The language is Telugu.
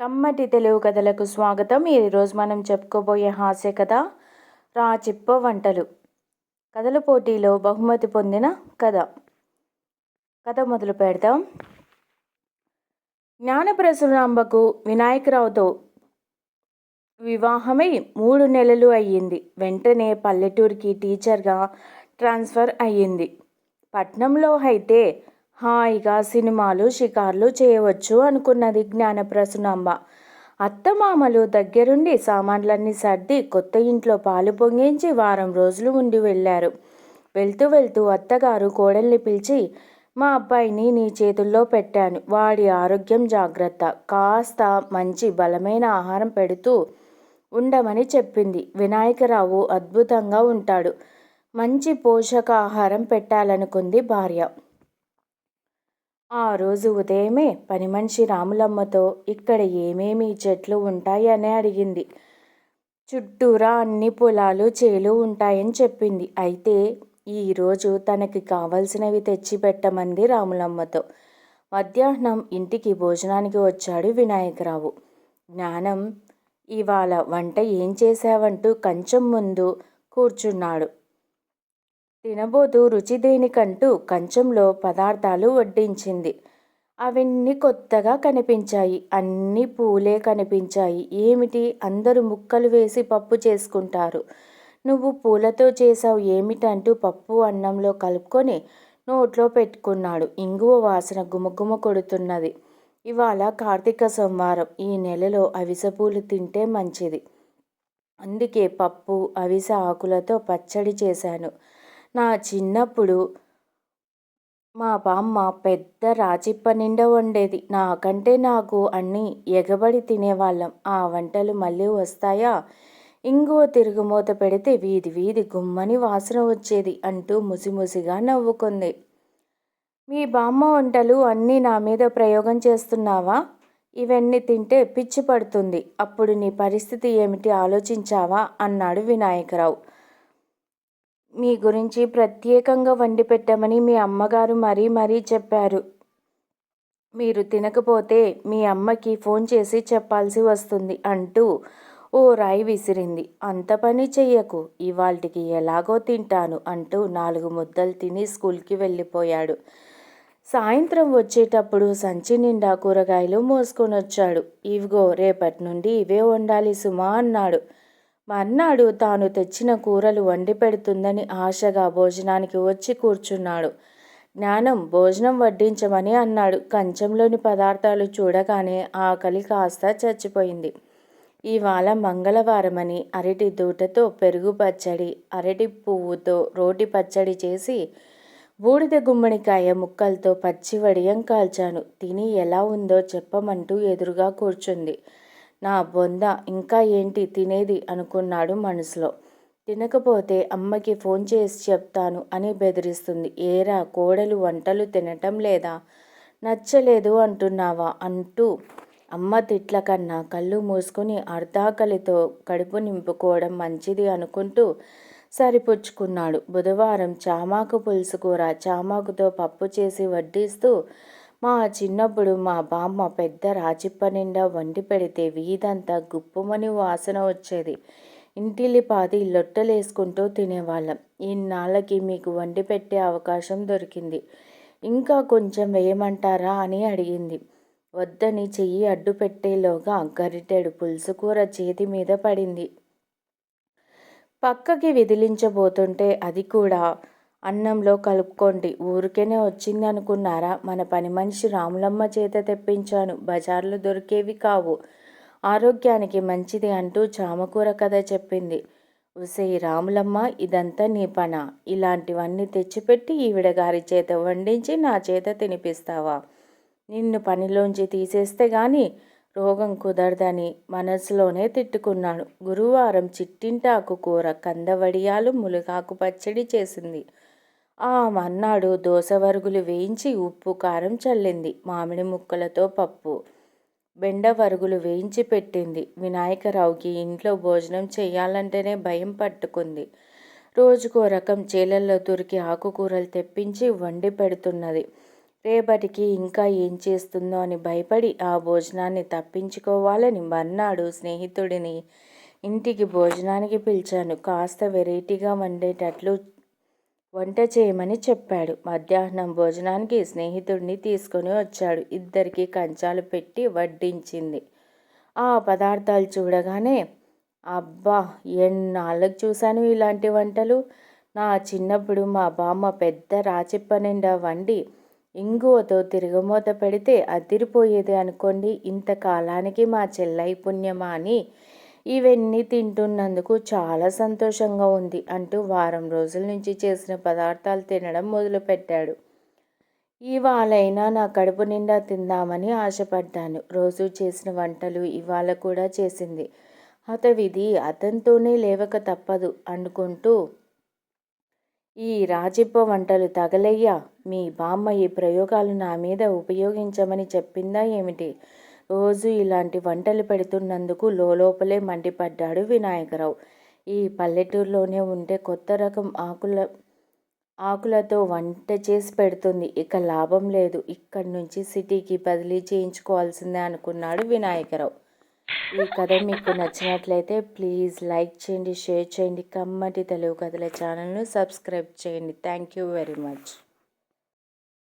కమ్మటి తెలుగు కథలకు స్వాగతం. ఈరోజు మనం చెప్పుకోబోయే హాస్య కథ రాచిప్ప వంటలు. కథల పోటీలో బహుమతి పొందిన కథ. కథ మొదలు పెడతాం జ్ఞానప్రసురాంబకు వినాయకరావుతో వివాహమై మూడు నెలలు అయ్యింది. వెంటనే పల్లెటూరికి టీచర్గా ట్రాన్స్ఫర్ అయ్యింది. పట్నంలో అయితే హాయిగా సినిమాలు షికార్లు చేయవచ్చు అనుకున్నది జ్ఞానప్రసునమ్మ అత్తమామలు దగ్గరుండి సామాన్లన్నీ సర్ది కొత్త ఇంట్లో పాలు పొంగించి వారం రోజులు ఉండి వెళ్ళారు. వెళ్తూ వెళ్తూ అత్తగారు కోడల్ని పిలిచి మా అబ్బాయిని నీ చేతుల్లో పెట్టాను. వాడి ఆరోగ్యం జాగ్రత్త. కాస్త మంచి బలమైన ఆహారం పెడుతూ ఉండమని చెప్పింది. వినాయకరావు అద్భుతంగా ఉంటాడు. మంచి పోషకాహారం పెట్టాలనుకుంది భార్య. ఆ రోజు ఉదయమే పని మనిషి రాములమ్మతో ఇక్కడ ఏమేమి చెట్లు ఉంటాయని అడిగింది. చుట్టూరా అన్ని పొలాలు చేలు ఉంటాయని చెప్పింది. అయితే ఈరోజు తనకి కావలసినవి తెచ్చి పెట్టమంది రాములమ్మతో. మధ్యాహ్నం ఇంటికి భోజనానికి వచ్చాడు వినాయకరావు. జ్ఞానం ఇవాళ వంట ఏం చేశావంటూ కంచం ముందు కూర్చున్నాడు. తినబోతూ రుచి దేనికంటూ కంచంలో పదార్థాలు వడ్డించింది. అవన్నీ కొత్తగా కనిపించాయి. అన్ని పూలే కనిపించాయి. ఏమిటి? అందరూ ముక్కలు వేసి పప్పు చేసుకుంటారు. నువ్వు పూలతో చేసావు ఏమిటంటూ పప్పు అన్నంలో కలుపుకొని నోట్లో పెట్టుకున్నాడు. ఇంగువ వాసన గుమగుమ కొడుతున్నది. ఇవాళ కార్తీక సోమవారం. ఈ నెలలో అవిసె పూలు తింటే మంచిది. అందుకే పప్పు అవిసె ఆకులతో పచ్చడి చేశాను. నా చిన్నప్పుడు మా బామ్మ పెద్ద రాచిప్ప నిండా వండేది. నాకంటే నాకు అన్నీ ఎగబడి తినేవాళ్ళం. ఆ వంటలు మళ్ళీ వస్తాయా? ఇంగువ తిరుగుమూత పెడితే వీధి వీధి గుమ్మని వాసన వచ్చేది అంటూ ముసిముసిగా నవ్వుకుంది. మీ బామ్మ వంటలు అన్నీ నా మీద ప్రయోగం చేస్తున్నావా? ఇవన్నీ తింటే పిచ్చి పడుతుంది. అప్పుడు నీ పరిస్థితి ఏమిటి ఆలోచించావా? అన్నాడు వినాయకరావు. మీ గురించి ప్రత్యేకంగా వండి పెట్టమని మీ అమ్మగారు మరీ మరీ చెప్పారు. మీరు తినకపోతే మీ అమ్మకి ఫోన్ చేసి చెప్పాల్సి వస్తుంది అంటూ ఓ రాయి విసిరింది. అంత పని చెయ్యకు ఇవాళకి ఎలాగో తింటాను అంటూ నాలుగు ముద్దలు తిని స్కూల్కి వెళ్ళిపోయాడు. సాయంత్రం వచ్చేటప్పుడు సంచి నిండా కూరగాయలు మోసుకొని వచ్చాడు ఇవిగో రేపటి నుండి ఇవే వండాలి సుమా అన్నాడు. మర్నాడు తాను తెచ్చిన కూరలు వండి పెడుతుందని ఆశగా భోజనానికి వచ్చి కూర్చున్నాడు. జ్ఞానం భోజనం వడ్డించమని అన్నాడు. కంచంలోని పదార్థాలు చూడగానే ఆకలి కాస్త చచ్చిపోయింది. ఇవాళ మంగళవారమని అరటి దూటతో పెరుగు పచ్చడి అరటి పువ్వుతో రోటి పచ్చడి చేసి బూడిద గుమ్మడికాయ ముక్కలతో పచ్చి వడియం కాల్చాను. తిని ఎలా ఉందో చెప్పమంటూ ఎదురుగా కూర్చుంది. నా బొంద ఇంకా ఏంటి తినేది అనుకున్నాడు మనసులో. తినకపోతే అమ్మకి ఫోన్ చేసి చెప్తాను అని బెదిరిస్తుంది. ఏరా కోడలు వంటలు తినటం లేదా? నచ్చలేదు అంటున్నావా అంటూ అమ్మ తిట్ల కన్నా కళ్ళు మూసుకుని అర్ధాకలితో కడుపు నింపుకోవడం మంచిది అనుకుంటూ సరిపుచ్చుకున్నాడు. బుధవారం చామాకు పులుసు కూర చామాకుతో పప్పు చేసి వడ్డిస్తూ మా చిన్నప్పుడు మా బామ్మ పెద్ద రాచిప్ప నిండా వండి పెడితే వీధంతా గుప్పమని వాసన వచ్చేది. ఇంటిల్లిపాది లొట్టలేసుకుంటూ తినేవాళ్ళం. ఇన్నాళ్ళకి మీకు వండి పెట్టే అవకాశం దొరికింది. ఇంకా కొంచెం వేయమంటారా అని అడిగింది. వద్దని చెయ్యి అడ్డు పెట్టేలోగా గరిటెడు పులుసు కూర చేతి మీద పడింది. పక్కకి విదిలించబోతుంటే అది కూడా అన్నంలో కలుపుకోండి. ఊరికేనే వచ్చింది అనుకున్నారా మన పని మనిషి రాములమ్మ చేత తెప్పించాను. బజార్లో దొరికేవి కావు. ఆరోగ్యానికి మంచిది అంటూ చామకూర కథ చెప్పింది. ఉసే రాములమ్మ ఇదంతా నీ పన? ఇలాంటివన్నీ తెచ్చిపెట్టి ఈవిడ గారి చేత వండించి నా చేత తినిపిస్తావా? నిన్ను పనిలోంచి తీసేస్తే గాని రోగం కుదరదని మనసులోనే తిట్టుకున్నాను. గురువారం చిట్టింటాకు కూర కందవడియాలు ములుగాకు పచ్చడి చేసింది. ఆ మన్నాడు దోసవరుగులు వేయించి ఉప్పు కారం చల్లింది. మామిడి ముక్కలతో పప్పు బెండ వరుగులు వేయించి పెట్టింది. వినాయకరావుకి ఇంట్లో భోజనం చేయాలంటేనే భయం పట్టుకుంది. రోజుకో రకం చీలల్లో దొరికి ఆకుకూరలు తెప్పించి వండి పెడుతున్నది. రేపటికి ఇంకా ఏం చేస్తుందో అని భయపడి ఆ భోజనాన్ని తప్పించుకోవాలని మర్నాడు స్నేహితుడిని ఇంటికి భోజనానికి పిలిచాను. కాస్త వెరైటీగా వండేటట్లు వంట చేయమని చెప్పాడు. మధ్యాహ్నం భోజనానికి స్నేహితుడిని తీసుకొని వచ్చాడు. ఇద్దరికి కంచాలు పెట్టి వడ్డించింది. ఆ పదార్థాలు చూడగానే అబ్బా ఎన్నాళ్ళకు చూశాను ఇలాంటి వంటలు? నా చిన్నప్పుడు మా బామ్మ పెద్ద రాచిప్ప నిండా వండి ఇంగువతో తిరగమూత పెడితే అదిరిపోయేది అనుకోండి. ఇంతకాలానికి మా చెల్లై పుణ్యమా అని ఇవన్నీ తింటున్నందుకు చాలా సంతోషంగా ఉంది అంటూ వారం రోజుల నుంచి చేసిన పదార్థాలు తినడం మొదలుపెట్టాడు. ఇవాళైనా నా కడుపు నిండా తిందామని ఆశపడ్డాను. రోజు చేసిన వంటలు ఇవాళ కూడా చేసింది. హతవిధి అతనితోనే లేవక తప్పదు అనుకుంటూ ఈ రాజిప్ప వంటలు తగలయ్యా. మీ బామ్మ ఈ ప్రయోగాలు నా మీద ఉపయోగించమని చెప్పిందా ఏమిటి? రోజు ఇలాంటి వంటలు పెడుతున్నందుకు లోపలే మండిపడ్డాడు వినాయకరావు. ఈ పల్లెటూరులోనే ఉంటే కొత్త రకం ఆకుల ఆకులతో వంట చేసి పెడుతుంది. ఇక లాభం లేదు. ఇక్కడి నుంచి సిటీకి బదిలీ చేయించుకోవాల్సిందే అనుకున్నాడు వినాయకరావు. ఈ కథ మీకు నచ్చినట్లయితే ప్లీజ్ లైక్ చేయండి షేర్ చేయండి. కమ్మటి తెలుగు కథల ఛానల్ను సబ్స్క్రైబ్ చేయండి. Thank you very much.